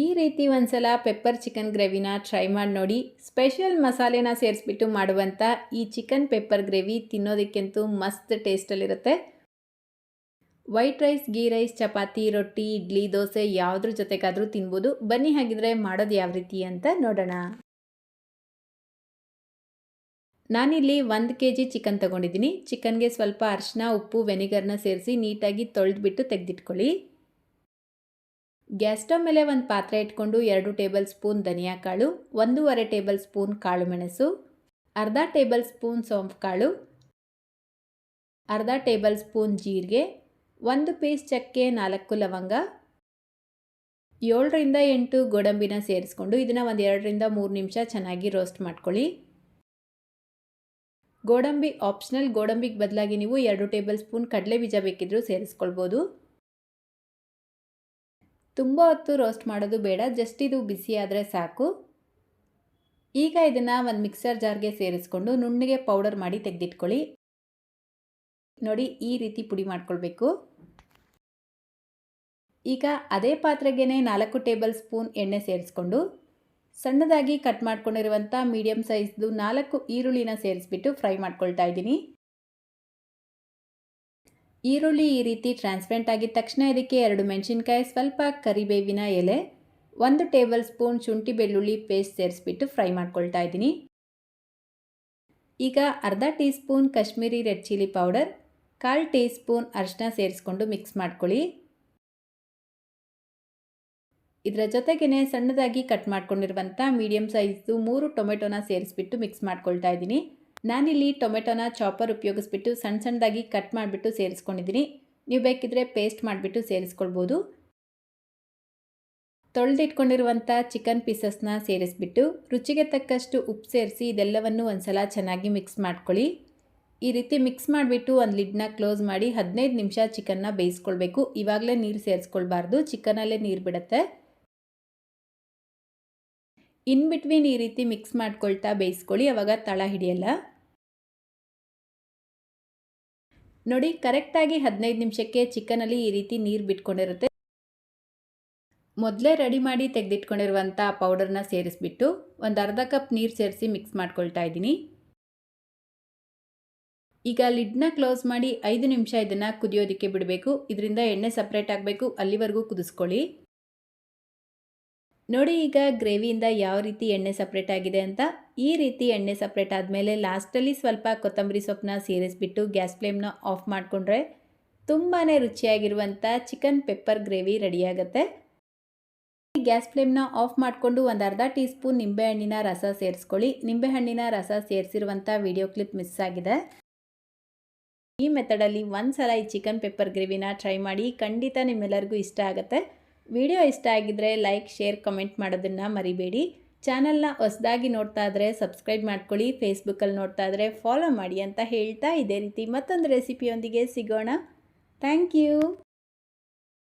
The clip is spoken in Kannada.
ಈ ರೀತಿ ಒಂದ್ಸಲ ಪೆಪ್ಪರ್ ಚಿಕನ್ ಗ್ರೇವಿನ ಟ್ರೈ ಮಾಡಿ ನೋಡಿ. ಸ್ಪೆಷಲ್ ಮಸಾಲೆನ ಸೇರಿಸ್ಬಿಟ್ಟು ಮಾಡುವಂಥ ಈ ಚಿಕನ್ ಪೆಪ್ಪರ್ ಗ್ರೇವಿ ತಿನ್ನೋದಕ್ಕಂತೂ ಮಸ್ತ್ ಟೇಸ್ಟಲ್ಲಿರುತ್ತೆ white rice ghee rice chapati, roti, idli, dosa ಯಾವುದ್ರ ಜೊತೆಗಾದರೂ ತಿನ್ಬೋದು. ಬನ್ನಿ ಹಾಗಿದ್ರೆ ಮಾಡೋದು ಯಾವ ರೀತಿ ಅಂತ ನೋಡೋಣ. ನಾನಿಲ್ಲಿ ಒಂದು ಕೆ ಜಿ ಚಿಕನ್ ತಗೊಂಡಿದ್ದೀನಿ. ಚಿಕನ್ಗೆ ಸ್ವಲ್ಪ ಅರಿಶಿನ ಉಪ್ಪು ವೆನಿಗರ್ನ ಸೇರಿಸಿ ನೀಟಾಗಿ ತೊಳೆದ್ಬಿಟ್ಟು ತೆಗೆದಿಟ್ಕೊಳ್ಳಿ. ಗ್ಯಾಸ್ ಸ್ಟವ್ ಮೇಲೆ ಒಂದು ಪಾತ್ರೆ ಇಟ್ಕೊಂಡು ಎರಡು ಟೇಬಲ್ ಸ್ಪೂನ್ ಧನಿಯಾ ಕಾಳು, ಒಂದೂವರೆ ಟೇಬಲ್ ಸ್ಪೂನ್ ಕಾಳು ಮೆಣಸು, ಅರ್ಧ ಟೇಬಲ್ ಸ್ಪೂನ್ ಸೋಂಪು ಕಾಳು, ಅರ್ಧ ಟೇಬಲ್ ಸ್ಪೂನ್ ಜೀರಿಗೆ, ಒಂದು ಪೀಸ್ ಚಕ್ಕೆ ನಾಲ್ಕು ಲವಂಗ, ಏಳರಿಂದ ಎಂಟು ಗೋಡಂಬಿನ ಸೇರಿಸ್ಕೊಂಡು ಇದನ್ನು ಒಂದು ಎರಡರಿಂದ ಮೂರು ನಿಮಿಷ ಚೆನ್ನಾಗಿ ರೋಸ್ಟ್ ಮಾಡ್ಕೊಳ್ಳಿ. ಗೋಡಂಬಿ, ಆಪ್ಷನಲ್ ಗೋಡಂಬಿಗೆ ಬದಲಾಗಿ ನೀವು ಎರಡು ಟೇಬಲ್ ಸ್ಪೂನ್ ಕಡಲೆ ಬೀಜ ಬೇಕಿದ್ರೂ ಸೇರಿಸ್ಕೊಳ್ಬೋದು. ತುಂಬ ಹೊತ್ತು ರೋಸ್ಟ್ ಮಾಡೋದು ಬೇಡ, ಜಸ್ಟ್ ಇದು ಬಿಸಿ ಆದರೆ ಸಾಕು. ಈಗ ಇದನ್ನು ಒಂದು ಮಿಕ್ಸರ್ ಜಾರ್ಗೆ ಸೇರಿಸ್ಕೊಂಡು ನುಣ್ಣಗೆ ಪೌಡರ್ ಮಾಡಿ ತೆಗೆದಿಟ್ಕೊಳ್ಳಿ. ನೋಡಿ, ಈ ರೀತಿ ಪುಡಿ ಮಾಡ್ಕೊಳ್ಬೇಕು. ಈಗ ಅದೇ ಪಾತ್ರೆಗೆ ನಾಲ್ಕು ಟೇಬಲ್ ಸ್ಪೂನ್ ಎಣ್ಣೆ ಸೇರಿಸ್ಕೊಂಡು, ಸಣ್ಣದಾಗಿ ಕಟ್ ಮಾಡ್ಕೊಂಡಿರುವಂಥ ಮೀಡಿಯಮ್ ಸೈಜ್ದು ನಾಲ್ಕು ಈರುಳ್ಳಿನ ಸೇರಿಸ್ಬಿಟ್ಟು ಫ್ರೈ ಮಾಡ್ಕೊಳ್ತಾ ಇದ್ದೀನಿ. ಈರುಳ್ಳಿ ಈ ರೀತಿ ಟ್ರಾನ್ಸ್ಪರೆಂಟ್ ಆಗಿದ ತಕ್ಷಣ ಇದಕ್ಕೆ ಎರಡು ಮೆಣಸಿನ್ಕಾಯಿ, ಸ್ವಲ್ಪ ಕರಿಬೇವಿನ ಎಲೆ, ಒಂದು ಟೇಬಲ್ ಸ್ಪೂನ್ ಶುಂಠಿ ಬೆಳ್ಳುಳ್ಳಿ ಪೇಸ್ಟ್ ಸೇರಿಸ್ಬಿಟ್ಟು ಫ್ರೈ ಮಾಡ್ಕೊಳ್ತಾ ಇದ್ದೀನಿ. ಈಗ ಅರ್ಧ teaspoon Kashmiri red chilli powder, ಕಾಲು ಟೀ ಸ್ಪೂನ್ ಅರಿಶಿನ ಸೇರಿಸ್ಕೊಂಡು ಮಿಕ್ಸ್ ಮಾಡ್ಕೊಳ್ಳಿ. ಇದರ ಜೊತೆಗೇ ಸಣ್ಣದಾಗಿ ಕಟ್ ಮಾಡ್ಕೊಂಡಿರುವಂಥ ಮೀಡಿಯಮ್ ಸೈಜ್ದು ಮೂರು ಟೊಮೆಟೊನ ಸೇರಿಸ್ಬಿಟ್ಟು ಮಿಕ್ಸ್ ಮಾಡ್ಕೊಳ್ತಾ ಇದ್ದೀನಿ. ನಾನಿಲ್ಲಿ ಟೊಮೆಟೊನ ಚಾಪರ್ ಉಪಯೋಗಿಸ್ಬಿಟ್ಟು ಸಣ್ಣ ಸಣ್ಣದಾಗಿ ಕಟ್ ಮಾಡಿಬಿಟ್ಟು ಸೇರಿಸ್ಕೊಂಡಿದ್ದೀನಿ. ನೀವು ಬೇಕಿದ್ರೆ ಪೇಸ್ಟ್ ಮಾಡಿಬಿಟ್ಟು ಸೇರಿಸ್ಕೊಳ್ಬೋದು. ತೊಳೆದಿಟ್ಕೊಂಡಿರುವಂಥ ಚಿಕನ್ ಪೀಸಸ್ನ ಸೇರಿಸ್ಬಿಟ್ಟು ರುಚಿಗೆ ತಕ್ಕಷ್ಟು ಉಪ್ಪು ಸೇರಿಸಿ ಇದೆಲ್ಲವನ್ನು ಒಂದು ಚೆನ್ನಾಗಿ ಮಿಕ್ಸ್ ಮಾಡ್ಕೊಳ್ಳಿ. ಈ ರೀತಿ ಮಿಕ್ಸ್ ಮಾಡಿಬಿಟ್ಟು ಒಂದು ಲಿಡ್ನ ಕ್ಲೋಸ್ ಮಾಡಿ ಹದಿನೈದು ನಿಮಿಷ ಚಿಕನ್ನ ಬೇಯಿಸ್ಕೊಳ್ಬೇಕು. ಇವಾಗಲೇ ನೀರು ಸೇರಿಸ್ಕೊಳ್ಬಾರ್ದು, ಚಿಕನಲ್ಲೇ ನೀರು ಬಿಡುತ್ತೆ. ಇನ್ ಬಿಟ್ವೀನ್ ಈ ರೀತಿ ಮಿಕ್ಸ್ ಮಾಡ್ಕೊಳ್ತಾ ಬೇಯಿಸ್ಕೊಳ್ಳಿ, ಅವಾಗ ತಳ ಹಿಡಿಯಲ್ಲ. ನೋಡಿ, ಕರೆಕ್ಟಾಗಿ ಹದಿನೈದು ನಿಮಿಷಕ್ಕೆ ಚಿಕನಲ್ಲಿ ಈ ರೀತಿ ನೀರು ಬಿಟ್ಕೊಂಡಿರುತ್ತೆ. ಮೊದಲೇ ರೆಡಿ ಮಾಡಿ ತೆಗೆದಿಟ್ಕೊಂಡಿರುವಂಥ ಪೌಡರ್ನ ಸೇರಿಸ್ಬಿಟ್ಟು ಒಂದು ಅರ್ಧ ಕಪ್ ನೀರು ಸೇರಿಸಿ ಮಿಕ್ಸ್ ಮಾಡ್ಕೊಳ್ತಾ ಇದ್ದೀನಿ. ಈಗ ಲಿಡ್ನ ಕ್ಲೋಸ್ ಮಾಡಿ ಐದು ನಿಮಿಷ ಇದನ್ನು ಕುದಿಯೋದಕ್ಕೆ ಬಿಡಬೇಕು. ಇದರಿಂದ ಎಣ್ಣೆ ಸಪ್ರೇಟ್ ಆಗಬೇಕು. ಅಲ್ಲಿವರೆಗೂ ಕುದಿಸ್ಕೊಳ್ಳಿ. ನೋಡಿ ಈಗ ಗ್ರೇವಿಯಿಂದ ಯಾವ ರೀತಿ ಎಣ್ಣೆ ಸಪ್ರೇಟ್ ಆಗಿದೆ ಅಂತ. ಈ ರೀತಿ ಎಣ್ಣೆ ಸಪ್ರೇಟ್ ಆದಮೇಲೆ ಲಾಸ್ಟಲ್ಲಿ ಸ್ವಲ್ಪ ಕೊತ್ತಂಬರಿ ಸೊಪ್ಪನ್ನ ಸೇರಿಸ್ಬಿಟ್ಟು ಗ್ಯಾಸ್ ಫ್ಲೇಮ್ನ ಆಫ್ ಮಾಡಿಕೊಂಡ್ರೆ ತುಂಬಾ ರುಚಿಯಾಗಿರುವಂಥ ಚಿಕನ್ ಪೆಪ್ಪರ್ ಗ್ರೇವಿ ರೆಡಿಯಾಗುತ್ತೆ ಗ್ಯಾಸ್ ಫ್ಲೇಮ್ನ ಆಫ್ ಮಾಡಿಕೊಂಡು ಒಂದು ಅರ್ಧ ಟೀ ಸ್ಪೂನ್ ನಿಂಬೆಹಣ್ಣಿನ ರಸ ಸೇರಿಸ್ಕೊಳ್ಳಿ. ನಿಂಬೆಹಣ್ಣಿನ ರಸ ಸೇರಿಸಿರುವಂಥ ವಿಡಿಯೋ ಕ್ಲಿಪ್ ಮಿಸ್ ಆಗಿದೆ. ಈ ಮೆಥಡಲ್ಲಿ ಒಂದು ಸಲ ಈ ಚಿಕನ್ ಪೆಪ್ಪರ್ ಗ್ರೇವಿನ ಟ್ರೈ ಮಾಡಿ ಖಂಡಿತ ನಿಮ್ಮೆಲ್ಲರಿಗೂ ಇಷ್ಟ ಆಗುತ್ತೆ. ವಿಡಿಯೋ ಇಷ್ಟ ಆಗಿದ್ದರೆ ಲೈಕ್, ಶೇರ್, ಕಮೆಂಟ್ ಮಾಡೋದನ್ನು ಮರಿಬೇಡಿ. ಚಾನಲ್ನ ಹೊಸದಾಗಿ ನೋಡ್ತಾ ಇದ್ರೆ ಸಬ್ಸ್ಕ್ರೈಬ್ ಮಾಡ್ಕೊಳ್ಳಿ. ಫೇಸ್ಬುಕ್ಕಲ್ಲಿ ನೋಡ್ತಾ ಇದ್ರೆ ಫಾಲೋ ಮಾಡಿ ಅಂತ ಹೇಳ್ತಾ ಇದೇ ರೀತಿ ಮತ್ತೊಂದು ರೆಸಿಪಿಯೊಂದಿಗೆ ಸಿಗೋಣ. Thank you